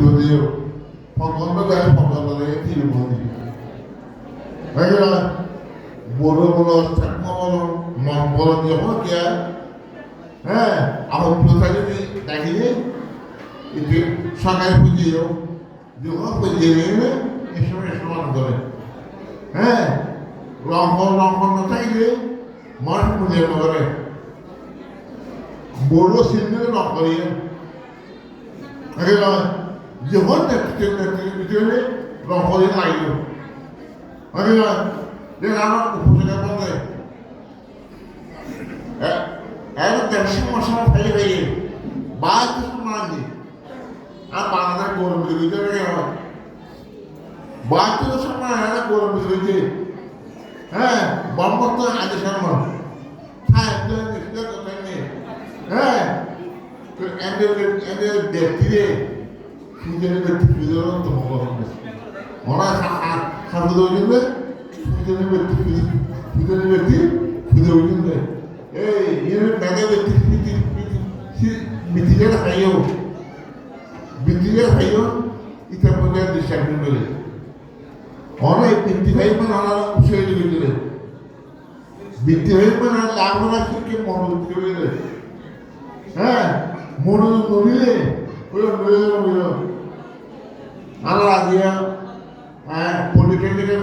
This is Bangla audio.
যদিও ফকন্দ গায়ে ফকন্দ লাগে তিরুপতি বড় বড় চাকমা বলো মন বড় দিয়ে হোক হ্যাঁ আমার প্রথা যদি দেখি যে সকালে পুজিয়ে যাও যখন পুজিয়ে নেবে এসময় সমান করে হ্যাঁ লম্বন লম্বন না থাকলে মানুষ পুজিয়ে করে বড় সিন্দির নকরিয়ে আগে নয় його дитини проходить айду. Пам'ятаю, де рано купити бомби. এর দেড়শো মশলা ফেলে ফেলে বাদ মানি আর বাংলা গরম দিতে বাদ সময় এরা গরম দিতে হ্যাঁ বম্বত আজ শর্মা হ্যাঁ হ্যাঁ এদের এদের ব্যক্তিদের সূর্যের পৃথিবীর ভগবান ওরা সাধু ওইজন্য সূর্যের ব্যক্তি সূর্যের ব্যক্তি সূর্য ওইজন্য এই ইয়ে দাদা ব্যক্তি মিথিলের হাইও মিথিলের হাইও ইটা পর্যন্ত ডিস্ট্রাকশন করে অনেক বৃদ্ধি ভাই মানে ওনারা উৎসাহ দিয়েছিলেন বৃদ্ধি ভাই মানে লাভ রাখছে মনোযোগ হ্যাঁ মনোযোগ নড়িলে നല്ല അധികം പൊളിക്കേണ്ടികൾ